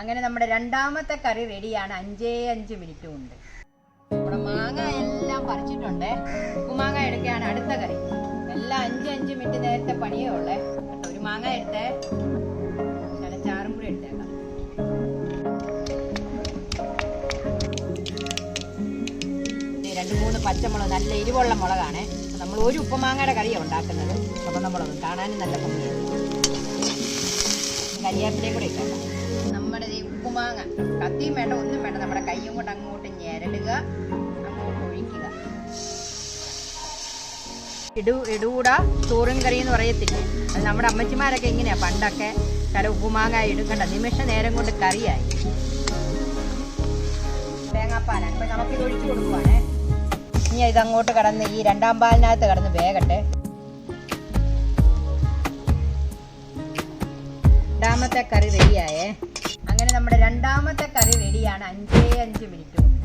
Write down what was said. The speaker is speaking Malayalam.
അങ്ങനെ നമ്മുടെ രണ്ടാമത്തെ കറി റെഡിയാണ്. അഞ്ചേ അഞ്ച് മിനിറ്റ് കൊണ്ട് നമ്മുടെ മാങ്ങ എല്ലാം പറിച്ചിട്ടുണ്ട്. ഉപ്പുമാങ്ങ എടുക്കുകയാണ് അടുത്ത കറി. എല്ലാം അഞ്ച് അഞ്ച് മിനിറ്റ് നേരത്തെ പണിയേ ഉള്ളേ. ഒരു മാങ്ങ എടുത്തേ. ചാറും കൂടി എടുത്തേക്കാം. രണ്ട് മൂന്ന് പച്ചമുളക് നല്ല എരിവുള്ള മുളകാണ്. നമ്മൾ ഒരു ഉപ്പുമാങ്ങയുടെ കറിയാണ് ഉണ്ടാക്കുന്നത്. ചുവന്ന മുളക് കാണാനും നല്ല ഭംഗിയാണ് കരിയാപ്പിലേ കൂടെ ഇട്ടേക്കാം. നമ്മുടെ ഈ ഉപ്പുമാങ്ങ. കത്തിയും വേണ്ട ഒന്നും വേണ്ട. നമ്മുടെ കൈയും കൊണ്ട് അങ്ങോട്ട് ഞെരടുക അങ്ങോട്ട് ഒഴിക്കുക. ഇടു ഇടൂട. ചോറും കറി എന്ന് പറയത്തില്ലേ? അത് നമ്മുടെ അമ്മച്ചിമാരൊക്കെ ഇങ്ങനെയാ പണ്ടൊക്കെ ചില ഉപ്പുമാങ്ങ എടുക്കണ്ട? നിമിഷ നേരം കൊണ്ട് കറിയായി. തേങ്ങാപ്പാലാണ് അപ്പൊ നമുക്കിത് ഒഴിച്ചു കൊടുക്കുവാണേ. ഇനി ഇതങ്ങോട്ട് കടന്ന് ഈ രണ്ടാം പാലിനകത്ത് കടന്ന് വേഗട്ടെ രണ്ടാമത്തെ കറി റെഡിയായേ അങ്ങനെ നമ്മുടെ രണ്ടാമത്തെ കറി റെഡിയാണ് അഞ്ചേ അഞ്ച് മിനിറ്റ് കൊണ്ട്